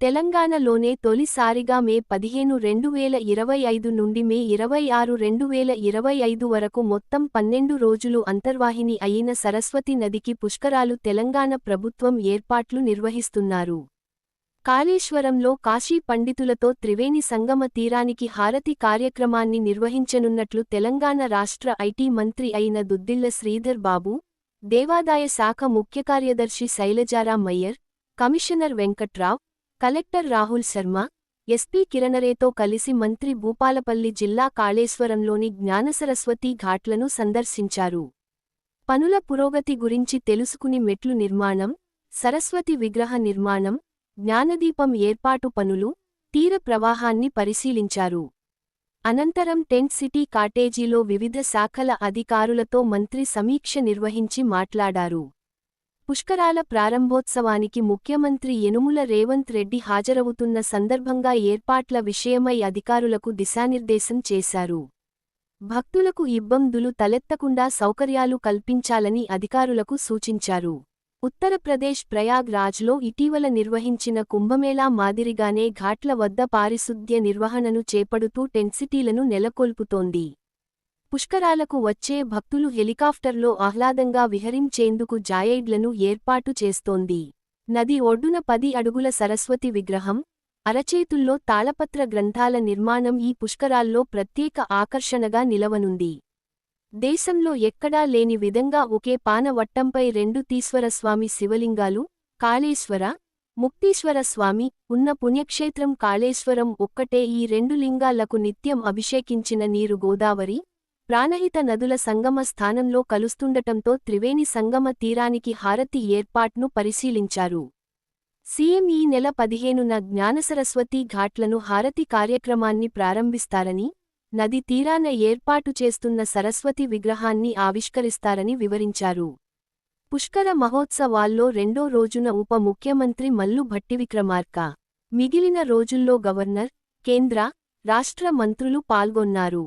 తెలంగాణలోనే తొలిసారిగా మే పదిహేను రెండు వేల ఇరవై ఐదు నుండి మే ఇరవై ఆరు రెండు వేల ఇరవై ఐదు వరకు మొత్తం పన్నెండు రోజులు అంతర్వాహిని అయిన సరస్వతి నదికి పుష్కరాలు తెలంగాణ ప్రభుత్వం ఏర్పాట్లు నిర్వహిస్తున్నారు. కాళేశ్వరంలో కాశీ పండితులతో త్రివేణి సంగమ తీరానికి హారతి కార్యక్రమాన్ని నిర్వహించనున్నట్లు తెలంగాణ రాష్ట్ర ఐటీ మంత్రి అయిన దుద్దిళ్ళ శ్రీధర్ బాబు దేవాదాయ శాఖ ముఖ్య కార్యదర్శి మయ్యర్ commissioner Venkatrao collector Rahul Sharma SP కిరణరేతో కలిసి మంత్రి భూపాలపల్లి జిల్లా కాళేశ్వరంలోని జ్ఞానసరస్వతి ఘాట్లను సందర్శించారు. పనుల పురోగతి గురించి తెలుసుకుని మెట్లు నిర్మాణం సరస్వతి విగ్రహ నిర్మాణం జ్ఞానదీపం ఏర్పాటు పనులు తీర ప్రవాహాన్ని పరిశీలించారు. అనంతరం టెంట్ సిటీ కాటేజీలో వివిధ శాఖల అధికారులతో మంత్రి సమీక్ష నిర్వహించి మాట్లాడారు. పుష్కరాల ప్రారంభోత్సవానికి ముఖ్యమంత్రి యనుముల రేవంత్ రెడ్డి హాజరవుతున్న సందర్భంగా ఏర్పాట్ల విషయమై అధికారులకు దిశానిర్దేశం చేశారు. భక్తులకు ఇబ్బందులు తలెత్తకుండా సౌకర్యాలు కల్పించాలని అధికారులకు సూచించారు. ఉత్తరప్రదేశ్ ప్రయాగ్ రాజ్లో ఇటీవల నిర్వహించిన కుంభమేళా మాదిరిగానే ఘాట్ల వద్ద పారిశుద్ధ్య నిర్వహణను చేపడుతూ టెన్సిటీలను నెలకొల్పుతోంది. పుష్కరాలకు వచ్చే భక్తులు హెలికాప్టర్లో ఆహ్లాదంగా విహరించేందుకు జాయైడ్లను ఏర్పాటు చేస్తోంది. నది ఒడ్డున పది అడుగుల సరస్వతి విగ్రహం అరచేతుల్లో తాళపత్ర గ్రంథాల నిర్మాణం ఈ పుష్కరాల్లో ప్రత్యేక ఆకర్షణగా నిలవనుంది. దేశంలో ఎక్కడా లేని విధంగా ఒకే పానవట్టంపై రెండు తీశ్వరస్వామి శివలింగాలు కాళేశ్వర ముక్తీశ్వర స్వామి ఉన్న పుణ్యక్షేత్రం కాళేశ్వరం ఒక్కటే ఈ రెండు లింగాలకు నిత్యం అభిషేకించిన నీరు గోదావరి ప్రాణహిత నదుల సంగమ స్థానంలో కలుస్తుండటంతో త్రివేణి సంగమ తీరానికి హారతి ఏర్పాట్ను పరిశీలించారు. సీఎం ఈ నెల పదిహేనున జ్ఞానసరస్వతి ఘాట్లను హారతి కార్యక్రమాన్ని ప్రారంభిస్తారని నది తీరాన ఏర్పాటు చేస్తున్న సరస్వతి విగ్రహాన్ని ఆవిష్కరిస్తారని వివరించారు. పుష్కర మహోత్సవాల్లో రెండో రోజున ఉప ముఖ్యమంత్రి మల్లు భట్టివిక్రమార్క మిగిలిన రోజుల్లో గవర్నర్ కేంద్ర రాష్ట్ర మంత్రులు పాల్గొన్నారు.